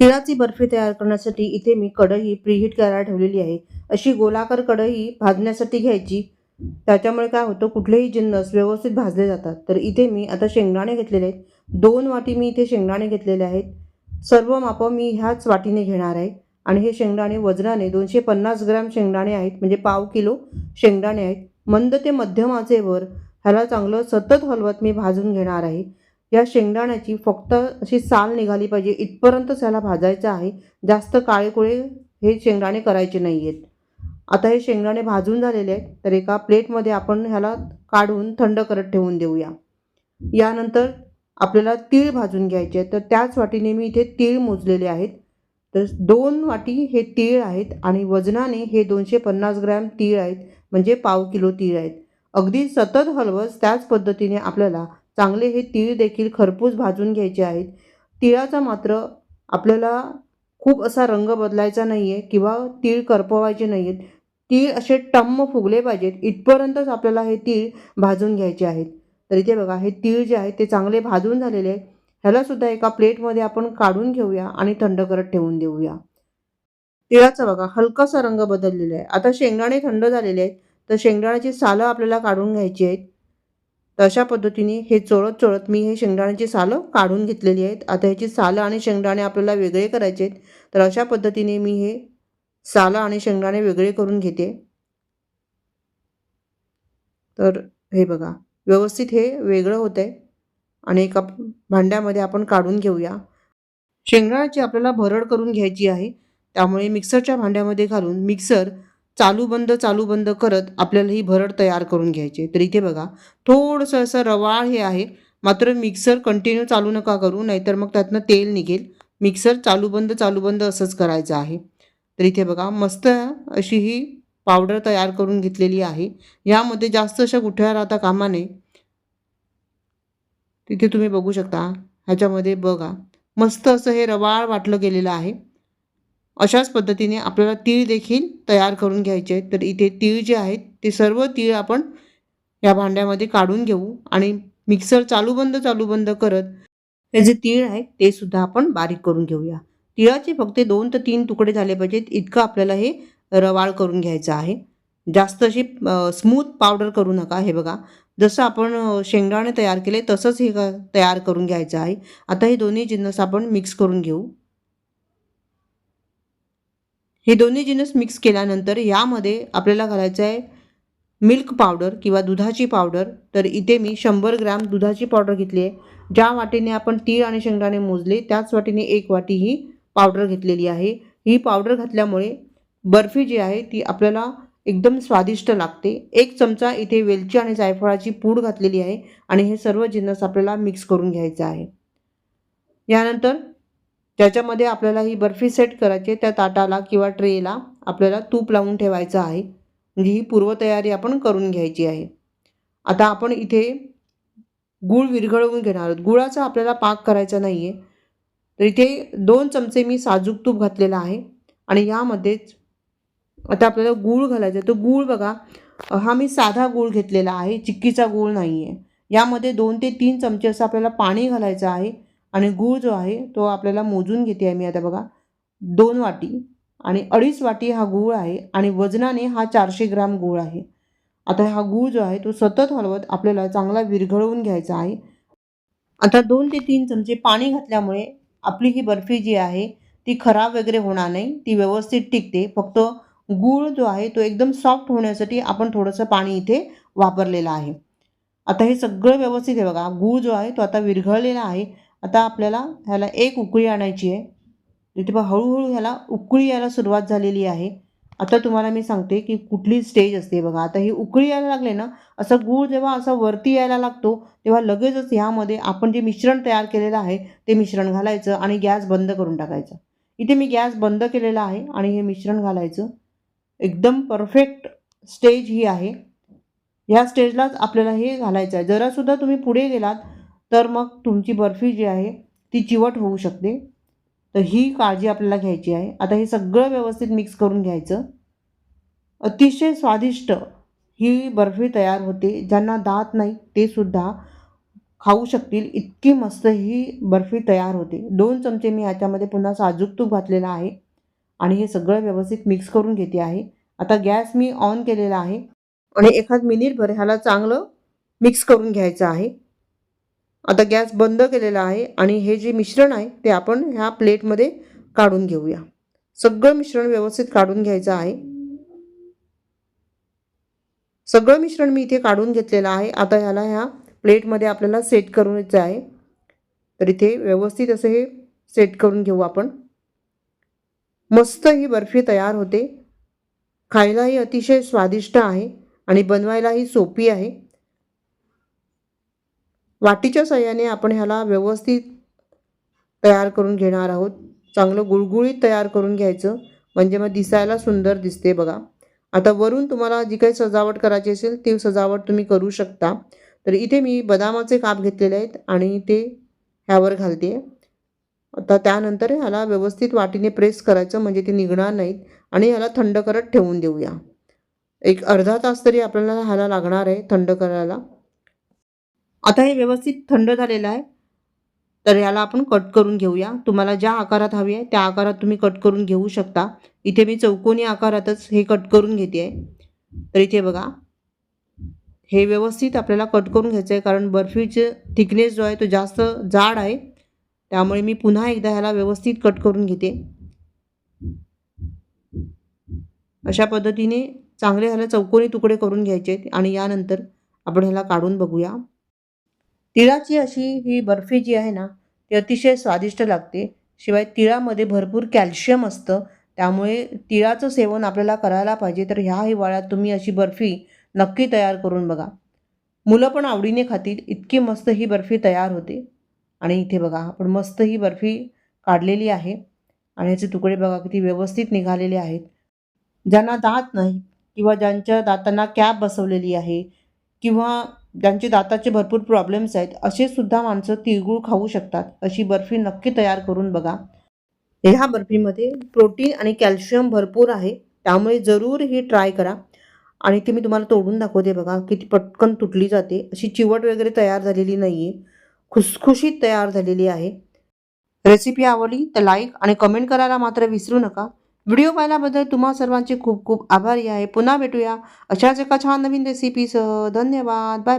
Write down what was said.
तिळाची बर्फी तयार करण्यासाठी इथे मी कढई प्रीहीट करायला ठेवलेली आहे. अशी गोलाकार कढई भाजण्यासाठी घ्यायची. त्याच्यामुळे काय होतं कुठलेही जिन्नस व्यवस्थित भाजले जातात. तर इथे मी आता शेंगदाणे घेतलेले आहेत. दोन वाटी मी इथे शेंगदाणे घेतलेले आहेत. सर्व मापं मी ह्याच वाटीने घेणार आहे. आणि हे शेंगदाणे वजनाने दोनशे पन्नास ग्रॅम शेंगदाणे आहेत. म्हणजे पाव किलो शेंगदाणे आहेत. मंद ते मध्यम आचेवर ह्याला चांगलं सतत हलवत मी भाजून घेणार आहे. या शेंगदाण्याची फक्त अशी साल निघाली पाहिजे. इथपर्यंतच ह्याला भाजायचं आहे. जास्त काळेकुळे हे शेंगदाणे करायचे नाही आहेत आता हे शेंगदाणे भाजून झालेले आहेत तर एका प्लेटमध्ये आपण ह्याला काढून थंड करत ठेवून देऊया. यानंतर आपल्याला तीळ भाजून घ्यायचे आहेत. तर त्याच वाटीने मी इथे तीळ मोजलेले आहेत. तर दोन वाटी हे तीळ आहेत आणि वजनाने हे दोनशे पन्नास ग्रॅम तीळ आहेत म्हणजे पाव किलो तीळ आहेत. अगदी सतत हलवस त्याच पद्धतीने आपल्याला चांगले हे तीळ देखील खरपूस भाजून घ्यायचे आहेत. तिळाचा मात्र आपल्याला खूप असा रंग बदलायचा नाही आहे किंवा तीळ करपवायचे नाही आहेत तीळ असे टम्म फुगले पाहिजेत. इथपर्यंतच आपल्याला हे तीळ भाजून घ्यायचे आहेत. तर इथे बघा हे तीळ जे आहेत ते चांगले भाजून झालेले आहेत. ह्यालासुद्धा एका प्लेटमध्ये आपण काढून घेऊया आणि थंड करत ठेवून देऊया. तिळाचा बघा हलकासा रंग बदललेला आहे. आता शेंगदाणे थंड झालेले आहेत. तर शेंगदाण्याची सालं आपल्याला काढून घ्यायची आहेत. तर अशा पद्धतीने हे चोळत चोळत मी हे शेंगदाण्याची सालं काढून घेतलेली आहेत. आता ह्याची सालं आणि शेंगदाणे आपल्याला वेगळे करायचे आहेत. तर अशा पद्धतीने मी हे सालं आणि शेंगदाणे वेगळे करून घेते. तर हे बघा व्यवस्थित हे वेगळं होतं आहे आणि एका भांड्यामध्ये आपण काढून घेऊया. शेंगदाण्याची आपल्याला भरड करून घ्यायची आहे. त्यामुळे मिक्सरच्या भांड्यामध्ये घालून मिक्सर चालू बंद चालू बंद करत आपल्याला ही भरड तयार करून घ्यायची. आहे. तर इथे बघा थोडंसं असं रवाळ हे आहे. मात्र मिक्सर कंटिन्यू चालू नका करू नाहीतर मग त्यातनं तेल निघेल. मिक्सर चालू बंद चालू बंद असंच करायचं आहे. तर इथे बघा मस्त अशी ही पावडर तयार करून घेतलेली आहे. यामध्ये जास्त अशा गुठळ्या राहता कामा नये. तिथे तुम्ही बघू शकता ह्याच्यामध्ये बघा मस्त असं हे रवाळ वाटलं गेलेलं आहे. अशाच पद्धतीने आपल्याला तीळ देखील तयार करून घ्यायचे आहेत. तर इथे तीळ जे आहेत ते सर्व तीळ आपण या भांड्यामध्ये काढून घेऊ आणि मिक्सर चालू बंद चालू बंद करत हे जे तीळ आहे ते सुद्धा आपण बारीक करून घेऊया. तिळाचे फक्त दोन ते तीन तुकडे झाले पाहिजेत. इतकं आपल्याला हे रवाळ करून घ्यायचं आहे. जास्त अशी स्मूथ पावडर करू नका. हे बघा जसं आपण शेंगदाणे तयार केले तसंच हे तयार करून घ्यायचं आहे. आता हे दोन्ही जिन्नस आपण मिक्स करून घेऊ. हे दोन्ही जिनस मिक्स केल्यानंतर यामध्ये आपल्याला घालायचं आहे मिल्क पावडर किंवा दुधाची पावडर तर इथे मी शंभर ग्रॅम दुधाची पावडर घेतली आहे. ज्या वाटीने आपण तीळ आणि शेंगदाणे मोजले त्याच वाटीने एक वाटी ही पावडर घेतलेली आहे. ही पावडर घातल्यामुळे बर्फी जी आहे ती आपल्याला एकदम स्वादिष्ट लागते. एक चमचा इथे वेलची आणि जायफळाची पूड घातलेली आहे आणि हे सर्व जिन्नस आपल्याला मिक्स करून घ्यायचं आहे. यानंतर ज्याच्यामध्ये आपल्याला ही बर्फी सेट करायची त्या ताटाला किंवा ट्रेला आपल्याला तूप लावून ठेवायचं आहे. म्हणजे ही पूर्वतयारी आपण करून घ्यायची आहे. आता आपण इथे गूळ विरघळवून घेणार आहोत. गुळाचा आपल्याला पाक करायचा नाही आहे तर इथे दोन चमचे मी साजूक तूप घातलेलं आहे. आणि यामध्येच आता आपल्याला गूळ घालायचा आहे. तो गूळ बघा हा मी साधा गूळ घेतलेला आहे. चिक्कीचा गूळ नाही आहे यामध्ये दोन ते तीन चमचे असं आपल्याला पाणी घालायचं आहे. आणि गूळ जो आहे तो आपल्याला मोजून घेते आहे मी आता बघा. दोन वाटी आणि अडीच वाटी हा गूळ आहे आणि वजनाने हा चारशे ग्राम गूळ आहे. आता हा गूळ जो आहे तो सतत हलवत आपल्याला चांगला विरघळवून घ्यायचा आहे. आता दोन ते तीन चमचे पाणी घातल्यामुळे आपली ही बर्फी जी आहे ती खराब वगैरे होणार नाही. ती व्यवस्थित टिकते. फक्त गूळ जो आहे तो एकदम सॉफ्ट होण्यासाठी आपण थोडंसं पाणी इथे वापरलेलं आहे. आता हे सगळं व्यवस्थित आहे बघा. गूळ जो आहे तो आता विरघळलेला आहे. आता आपल्याला ह्याला एक उकळी आणायची आहे. तिथे बघा हळूहळू ह्याला उकळी यायला सुरुवात झालेली आहे. आता तुम्हाला मी सांगते की कुठली स्टेज असते बघा. आता ही उकळी यायला लागले ना असं गूळ जेव्हा असा वरती यायला लागतो तेव्हा लगेचच ह्यामध्ये आपण जे मिश्रण तयार केलेलं आहे ते मिश्रण घालायचं आणि गॅस बंद करून टाकायचा. इथे मी गॅस बंद केलेला आहे आणि हे मिश्रण घालायचं. एकदम परफेक्ट स्टेज ही आहे. ह्या स्टेजलाच आपल्याला हे घालायचं आहे. जरासुद्धा तुम्ही पुढे गेलात तर मग तुमची बर्फी जी आहे ती चिवट होऊ शकते. तर ही काळजी आपल्याला घ्यायची आहे. आता हे सगळं व्यवस्थित मिक्स करून घ्यायचं. अतिशय स्वादिष्ट ही बर्फी तयार होते. ज्यांना दात नाही ते सुद्धा खाऊ शकतील. इतकी मस्त ही बर्फी तयार होते. दोन चमचे मी ह्याच्यामध्ये पुन्हा साजूक तूप घातलेला आहे. आणि हे सगळं व्यवस्थित मिक्स करून घेते आहे. आता गॅस मी ऑन केलेला आहे. आणि एखाद मिनिटभर ह्याला चांगलं मिक्स करून घ्यायचं आहे. आता गॅस बंद केलेला आहे आणि हे जे मिश्रण आहे ते आपण ह्या प्लेटमध्ये काढून घेऊया. सगळं मिश्रण व्यवस्थित काढून घ्यायचं आहे. सगळं मिश्रण मी इथे काढून घेतलेलं आहे. आता ह्याला ह्या प्लेटमध्ये आपल्याला सेट करून यायचं आहे. तर इथे व्यवस्थित असं हे सेट करून घेऊ आपण. मस्त ही बर्फी तयार होते. खायलाही अतिशय स्वादिष्ट आहे आणि बनवायलाही सोपी आहे. वाटीच्या सहाय्याने आपण ह्याला व्यवस्थित तयार करून घेणार आहोत. चांगलं गुळगुळीत तयार करून घ्यायचं. म्हणजे मग दिसायला सुंदर दिसते बघा. आता वरून तुम्हाला जी काही सजावट करायची असेल ती सजावट तुम्ही करू शकता. तर इथे मी बदामाचे काप घेतलेले आहेत आणि ते ह्यावर घालते. आता त्यानंतर ह्याला व्यवस्थित वाटीने प्रेस करायचं म्हणजे ते निघणार नाहीत. आणि ह्याला थंड करत ठेवून देऊया. एक अर्धा तास तरी आपल्याला ह्याला लागणार आहे थंड करायला. आता हे व्यवस्थित थंड झालेलं आहे. तर याला आपण कट करून घेऊया. तुम्हाला ज्या आकारात हवी आहे त्या आकारात तुम्ही कट करून घेऊ शकता. इथे मी चौकोनी आकारातच हे कट करून घेते आहे तर इथे बघा. हे व्यवस्थित आपल्याला कट करून घ्यायचं आहे कारण बर्फीचे थिकनेस जो आहे तो जास्त जाड आहे. त्यामुळे मी पुन्हा एकदा ह्याला व्यवस्थित कट करून घेते. अशा पद्धतीने चांगले ह्याला चौकोनी तुकडे करून घ्यायचे आहेत आणि यानंतर आपण ह्याला काढून बघूया. तिळाची अशी ही बर्फी जी आहे ना ती अतिशय स्वादिष्ट लागते. शिवाय तिळामध्ये भरपूर कॅल्शियम असतं. त्यामुळे तिळाचं सेवन आपल्याला करायला पाहिजे. तर ह्या हिवाळ्यात तुम्ही अशी बर्फी नक्की तयार करून बघा. मुलं पण आवडीने खातील. इतकी मस्त ही बर्फी तयार होते. आणि इथे बघा आपण मस्त ही बर्फी काढलेली आहे. आणि याचे तुकडे बघा किती व्यवस्थित निघालेले आहेत. ज्यांना दात नाही किंवा ज्यांच्या दातांना कॅप बसवलेली आहे किंवा ज्यांचे दाताचे भरपूर प्रॉब्लेम्स आहेत असे सुद्धा माणसं तिळगुळ खाऊ शकतात. अशी बर्फी नक्की तयार करून बघा. ह्या बर्फीमध्ये प्रोटीन आणि कॅल्शियम भरपूर आहे. त्यामुळे जरूर ही ट्राय करा. आणि ती मी तुम्हाला तोडून दाखवते बघा किती पटकन तुटली जाते. अशी चिवट वगैरे तयार झालेली नाही आहे खुसखुशीत तयार झालेली आहे. रेसिपी आवडली तर लाईक आणि कमेंट करायला मात्र विसरू नका. व्हिडिओ पाहिल्याबद्दल तुम्हा सर्वांचे खूप खूप आभारी आहे. पुन्हा भेटूया. अशाच एका छान नवीन रेसिपीसह धन्यवाद. Bye bye